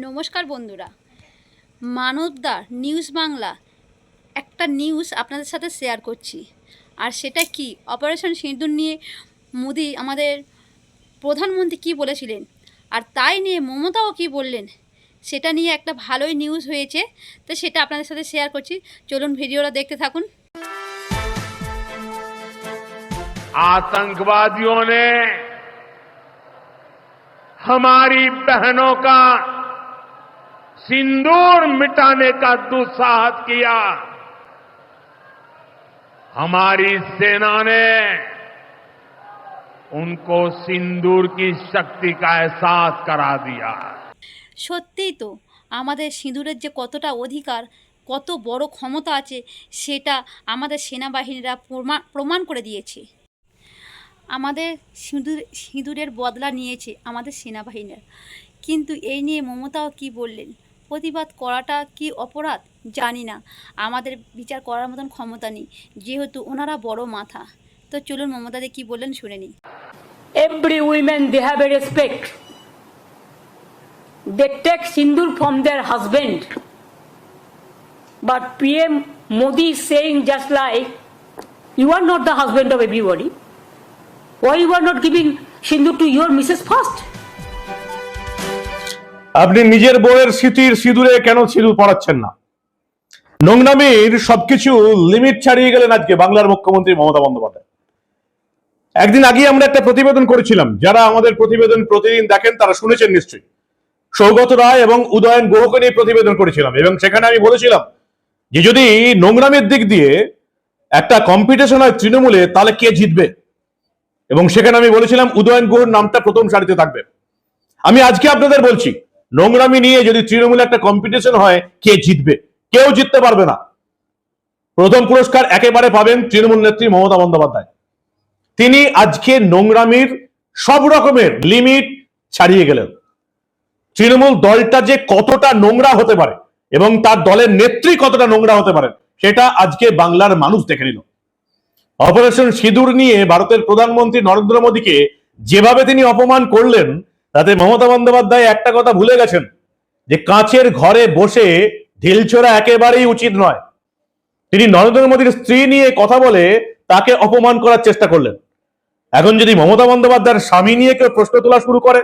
নমস্কার বন্ধুরা মানবদা নিউজ বাংলা একটা নিউজ আপনাদের সাথে শেয়ার করছি আর সেটা কি অপারেশন সিঁদুর নিয়ে মোদি আমাদের প্রধানমন্ত্রী কি বলেছিলেন আর তাই নিয়ে মমতাও কি বললেন সেটা নিয়ে একটা ভালোই নিউজ হয়েছে তো সেটা আপনাদের সাথে শেয়ার করছি চলুন ভিডিওটা দেখতে থাকুন आतंकवादियों ने हमारी बहनों का सिंदूर मिटाने का दुस्साहस किया हमारी सेना ने उनको सिंदूर की शक्ति का एहसास करा दिया সত্যিই তো আমাদের সিঁদুরের যে কতটা অধিকার কত বড় ক্ষমতা আছে সেটা আমাদের সেনাবাহিনীরা প্রমা- প্রমাণ করে দিয়েছে আমাদের সিঁদুর সিঁদুরের বদলা নিয়েছে আমাদের সেনাবাহিনীর কিন্তু এই নিয়ে মমতাও কি বললেন প্রতিবাদ করাটা কি অপরাধ? জানি না। আমাদের বিচার করার মতন ক্ষমতা নেই। যেহেতু ওনারা বড় মাথা। তো চলুন মমতাদি কি বলেন শুনে নি every women they have a respect they take sindoor from their husband but PM Modi saying just like you are not the husband of everybody why you are not giving sindoor to your Mrs first আপনি নিজের বউয়ের স্মৃতির সিঁদুরে কেন সিঁদুর পড়াচ্ছেন না? নোংরামির সবকিছু লিমিট ছাড়িয়ে গেলেন আজকে বাংলার মুখ্যমন্ত্রী মমতা বন্দ্যোপাধ্যায়। একদিন আগে আমরা একটা প্রতিবেদন করেছিলাম, যারা আমাদের প্রতিবেদন প্রতিদিন দেখেন তারা শুনেছেন নিশ্চয়ই। সৌগত রায় এবং উদয়ন গুহকে নিয়ে প্রতিবেদন করেছিলাম এবং সেখানে আমি বলেছিলাম যে যদি নোংরামের দিক দিয়ে একটা কম্পিটিশন হয় তৃণমূলে, তাহলে কে জিতবে? এবং সেখানে আমি বলেছিলাম উদয়ন গুহর নামটা প্রথম সারিতে থাকবে। আমি আজকে আপনাদের বলছি নোংরামি নিয়ে যদি তৃণমূলে একটা কম্পিটিশন হয়, কে জিতবে? কেউ জিততে পারবে না। প্রথম পুরস্কার একেবারে পাবেন তৃণমূল নেত্রী মমতা বন্দ্যোপাধ্যায়। তিনি আজকে নোংরামির সব রকমের লিমিট ছাড়িয়ে গেলেন। তৃণমূল দলটা যে কতটা নোংরা হতে পারে এবং তার দলের নেত্রী কতটা নোংরা হতে পারে, সেটা আজকে বাংলার মানুষ দেখে নিল। অপারেশন সিঁদুর নিয়ে ভারতের প্রধানমন্ত্রী নরেন্দ্র মোদীকে যেভাবে তিনি অপমান করলেন তাতে মমতা বন্দ্যোপাধ্যায় একটা কথা ভুলে গেছেন, যে কাঁচের ঘরে বসে ঢিলছোড়া একেবারেই উচিত নয়। তিনি নরেন্দ্র মোদীর স্ত্রী নিয়ে কথা বলে তাকে অপমান করার চেষ্টা করলেন। এখন যদি মমতা বন্দ্যোপাধ্যায়ের স্বামী নিয়ে কেউ প্রশ্ন তোলা শুরু করে,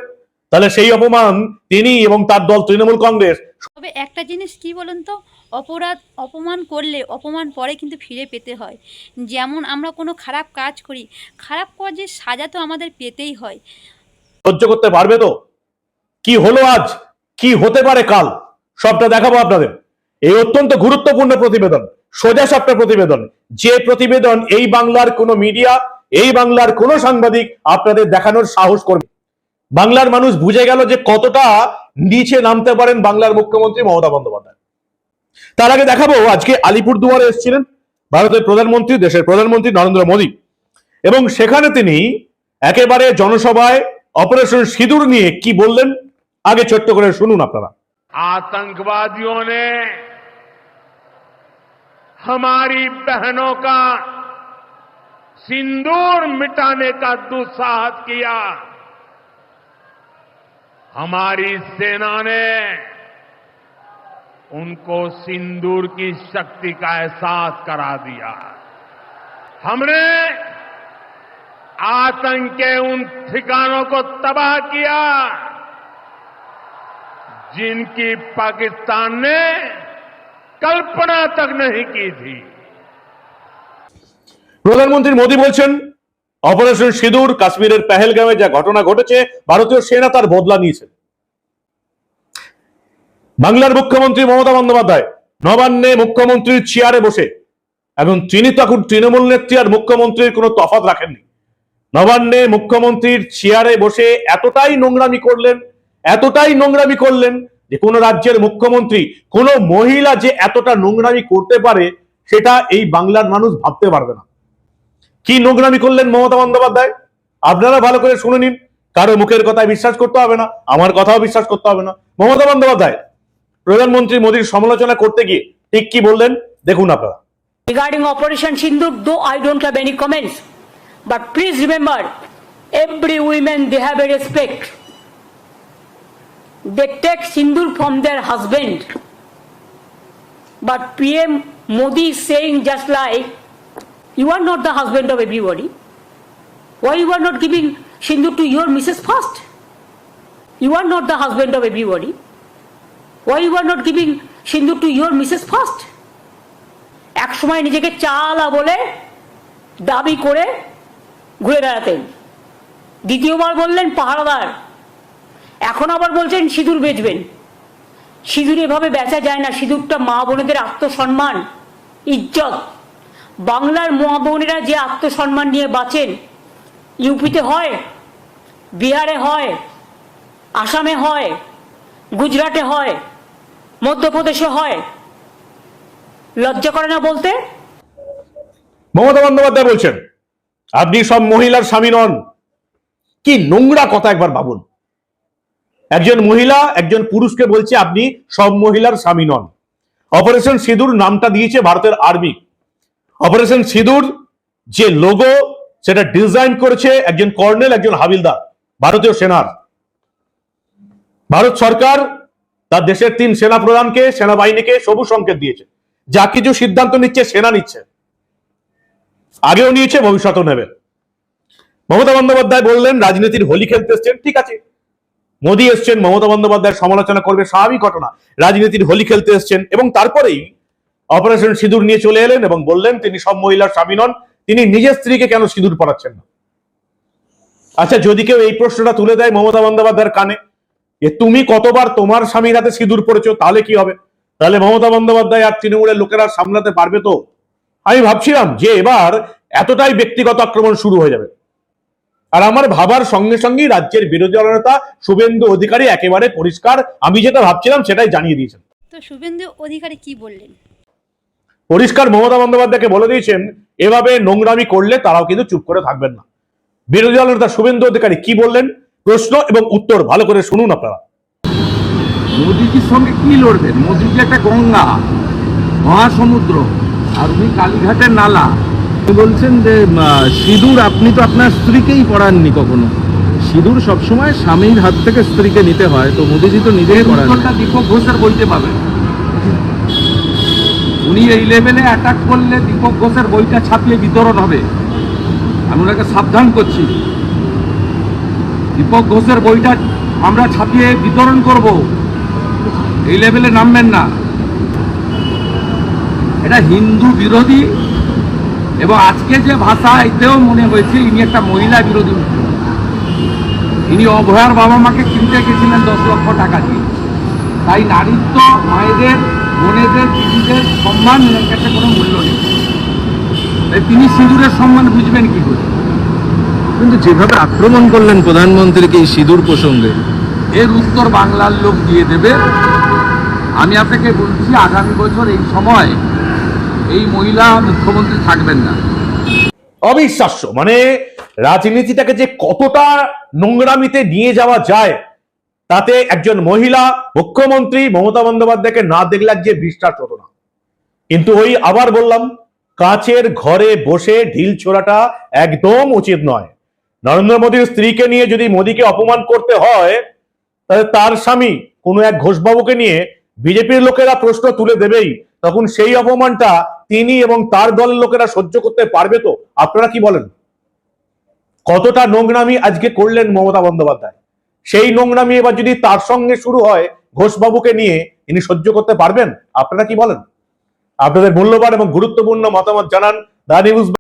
তাহলে সেই অপমান তিনি এবং তার দল তৃণমূল কংগ্রেস তবে একটা জিনিস কি বলুন তো? অপরাধ, অপমান করলে, অপমান পরে কিন্তু ফিরে পেতে হয়। যেমন আমরা কোনো খারাপ কাজ করি, খারাপ কাজের সাজা তো আমাদের পেতেই হয়। সহ্য করতে পারবে তো? কি হলো আজ? কি হতে পারে কাল? সবটা দেখাবো আপনাদের। এই অত্যন্ত গুরুত্বপূর্ণ প্রতিবেদন, সোজা সাপটা প্রতিবেদন। যে প্রতিবেদন এই বাংলার কোনো মিডিয়া, এই বাংলার কোনো সাংবাদিক আপনাদের দেখানোর সাহস করবে। বাংলার মানুষ বুঝে গেল যে কতটা নিচে নামতে পারেন বাংলার মুখ্যমন্ত্রী মমতা বন্দ্যোপাধ্যায়। তার আগে দেখাবো, আজকে আলিপুর দুয়ারে এসেছিলেন ভারতের প্রধানমন্ত্রী, দেশের প্রধানমন্ত্রী নরেন্দ্র মোদী। এবং সেখানে তিনি একেবারে জনসভায় অপারেশন সিঁদুর নিয়ে কি বললেন আগে ছোট্ট করে শুনুন আপনারা आतंकवादियों ने हमारी बहनों का सिंदूर मिटाने का दुस्साहस किया हमारी सेना ने उनको सिंदूर की शक्ति का एहसास करा दिया हमने आतंक के उन ठिकानों को तबाह किया जिनकी पाकिस्तान ने कल्पना तक नहीं की थी প্রধানমন্ত্রী মোদী বলছেন অপারেশন সিঁদুর কাশ্মীরের পেহেলগামে যা ঘটনা ঘটেছে ভারতীয় সেনা তার বদলা নিয়েছে বাংলার মুখ্যমন্ত্রী মমতা বন্দ্যোপাধ্যায় নবান্নে মুখ্যমন্ত্রীর চেয়ারে বসে এবং তিনি তখন তৃণমূল নেত্রী আর মুখ্যমন্ত্রীর কোনো তফাৎ রাখেননি নবান্নে মুখ্যমন্ত্রীর চেয়ারে বসে এতটাই নোংরামি করলেন, এতটাই নোংরামি করলেন যে কোন রাজ্যের মুখ্যমন্ত্রী, কোন মহিলা যে এতটা নোংরামি করতে পারে, সেটা এই বাংলার মানুষ ভাবতে পারবে না। কি নোংরামি করলেন মমতা বন্দ্যোপাধ্যায়? আপনারা ভালো করে শুনে নিন। কারও মুখের কথায় বিশ্বাস করতে হবে না, আমার কথাও বিশ্বাস করতে হবে না। মমতা বন্দ্যোপাধ্যায়, প্রধানমন্ত্রী মোদীর সমালোচনা করতে গিয়ে ঠিক কি বললেন? দেখুন আপনারা। Regarding operation sindoor though i don't have any comments but please remember every women they have a respect they take sindur from their husband. But PM Modi is saying just like, you are not the husband of everybody. Why you are not giving sindur to your missus first? You are not the husband of everybody. Why you are not giving sindur to your missus first? এক সময় নিজেকে চালা বলে দাবি করে ঘুরে বেড়াতেন। দ্বিতীয়বার বললেন পাহারাদার এখন আবার বলছেন সিঁদুর বেচবেন। সিঁদুর এভাবে বেচা যায় না, সিঁদুরটা মা বোনেদের আত্মসম্মান, ইজ্জত। বাংলার মা বোনেরা যে আত্মসম্মান নিয়ে বাঁচেন, ইউপিতে হয়, বিহারে হয়, আসামে হয়, গুজরাটে হয়, মধ্যপ্রদেশে হয়। লজ্জা করে না বলতে? মমতা বন্দ্যোপাধ্যায় বলছেন আপনি সব মহিলার স্বামী নন। কি নোংরা কথা একবার ভাবুন। একজন মহিলা, একজন পুরুষকে বলছে আপনি সব মহিলার স্বামী নন। অপারেশন সিঁদুর নামটা দিয়েছে ভারতের আর্মি। অপারেশন সিঁদুর যে লোগো, সেটা ডিজাইন করেছে একজন কর্নেল, একজন হাবিলদার, ভারতীয় সেনার। ভারত সরকার তার দেশের তিন সেনা প্রধানকে সেনাবাহিনীকে সবুজ সংকেত দিয়েছে। যা কিছু সিদ্ধান্ত নিচ্ছে, সেনা নিচ্ছে। আগেও নিয়েছে, ভবিষ্যতেও নেবে। মমতা বন্দ্যোপাধ্যায় বললেন, রাজনীতির হোলি খেলতে এসছেন, ঠিক আছে। মোদী এসছেন, মমতা বন্দ্যোপাধ্যায়ের সমালোচনা করবে, স্বাভাবিক ঘটনা। রাজনীতির হোলি খেলতে এসছেন এবং তারপরেই অপারেশন সিঁদুর নিয়ে চলে এলেন এবং বললেন, তিনি সব মহিলার স্বামী নন, তিনি নিজের স্ত্রীকে কেন সিঁদুর পড়াচ্ছেন না? আচ্ছা যদি কেউ এই প্রশ্নটা তুলে দেয় মমতা বন্দ্যোপাধ্যায়ের কানে, যে তুমি কতবার তোমার স্বামীর হাতে সিঁদুর পড়েছো, তাহলে কি হবে? তাহলে মমতা বন্দ্যোপাধ্যায় আর তৃণমূলের লোকেরা সামলাতে পারবে তো? আমি ভাবছিলাম যে এবার এতটাই ব্যক্তিগত আক্রমণ শুরু হয়ে যাবে। আর আমার ভাবার সঙ্গে সঙ্গেই রাজ্যের বিরোধী দলনেতা শুভেন্দু অধিকারী একেবারে পরিষ্কার। আমি যেটা ভাবছিলাম সেটাই জানিয়ে দিয়েছেন। তো শুভেন্দু অধিকারী কি বললেন? পরিষ্কার মমতা বন্দ্যোপাধ্যায়কে বলে দিয়েছেন এভাবে নোংরামি করলে তারাও কিন্তু চুপ করে থাকবেন না। বিরোধী দলনেতা শুভেন্দু অধিকারী কি বললেন? প্রশ্ন এবং উত্তর ভালো করে শুনুন আপনারা। মোদিজির সঙ্গে কি লড়বেন? মোদিজি একটা গঙ্গা মহাসমুদ্র। আর উনি কালীঘাটের নালা। বলছেন যে সিঁদুর আপনি তো আপনার স্ত্রীকেই পড়াননি কখনো। সিঁদুর সবসময় স্বামীর হাত থেকে স্ত্রীকে নিতে হয় তো মোদিজি তো নিজেই পড়ান দীপক ঘোষের বইতে পাবেন উনি এই লেভেলে অ্যাটাক করলে দীপক ঘোষের বইটা ছাপিয়ে বিতরণ হবে। আমি ওনাকে সাবধান করছি। দীপক ঘোষের বইটা আমরা ছাপিয়ে বিতরণ করব। এই লেভেলে নামবেন না। এটা হিন্দু বিরোধী। এবং আজকে যে ভাষা এতেও মনে হয়েছে ইনি একটা মহিলা বিরোধী। ইনি অভয়ার বাবা মাকে কিনতে গেছিলেন দশ লক্ষ টাকা দিয়ে। তাই নারীত্ব মায়েদের বোনেদের দিদিদের সম্মান এর কাছে কোনো মূল্য নেই। তাই তিনি সিঁদুরের সম্মান বুঝবেন কি করে? কিন্তু যেভাবে আক্রমণ করলেন প্রধানমন্ত্রীকে এই সিঁদুর প্রসঙ্গে এর উত্তর বাংলার লোক দিয়ে দেবে। আমি আপনাকে বলছি আগামী বছর এই সময় এই মহিলা মুখ্যমন্ত্রী থাকবেন না। অবিশ্বাস্য মানে রাজনীতিটাকে যে কতটা নোংরামিতে নিয়ে যাওয়া যায়, তাতে একজন মহিলা মুখ্যমন্ত্রী মমতা বন্দ্যোপাধ্যায়কে না দেখলে যে বিশ্বাস হতো না। কিন্তু ওই আবার বললাম কাচের ঘরে বসে ঢিল ছোড়াটা একদম উচিত নয়। নরেন্দ্র মোদীর স্ত্রীকে নিয়ে যদি মোদীকে অপমান করতে হয়, তাহলে তার স্বামী কোনো এক ঘোষবাবুকে নিয়ে বিজেপির লোকেরা প্রশ্ন তুলে দেবেই, তখন সেই অপমানটা তিনি এবং তার দলের লোকেরা সহ্য করতে পারবে তো? আপনারা কি বলেন? কতটা নোংরামি আজকে করলেন মমতা বন্দ্যোপাধ্যায়? সেই নোংরামি এবার যদি তার সঙ্গে শুরু হয়, ঘোষবাবুকে নিয়ে, ইনি সহ্য করতে পারবেন? আপনারা কি বলেন? আপনাদের মূল্যবান এবং গুরুত্বপূর্ণ মতামত জানান দা নিউজ